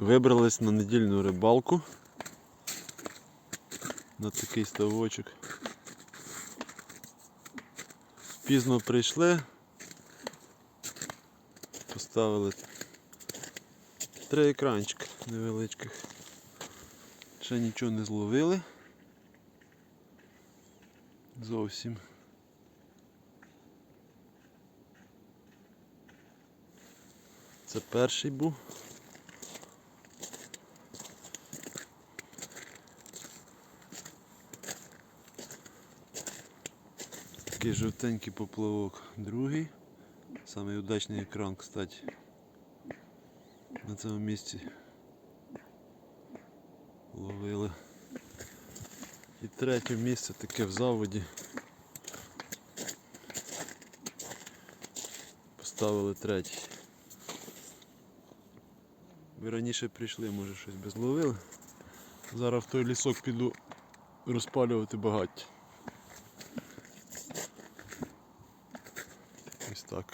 Вибрались на недільну рибалку. На такий ставочок. Пізно прийшли. Поставили три екранчика невеличких. Ще нічого не зловили. Зовсім. Це перший був. Такий жовтенький поплавок. Другий. Самий удачний екран, кстати. На цьому місці ловили. І третє місце таке в заводі. Поставили третій. Ви раніше прийшли, може щось би зловили. Зараз в той лісок піду розпалювати багаття. Ось так.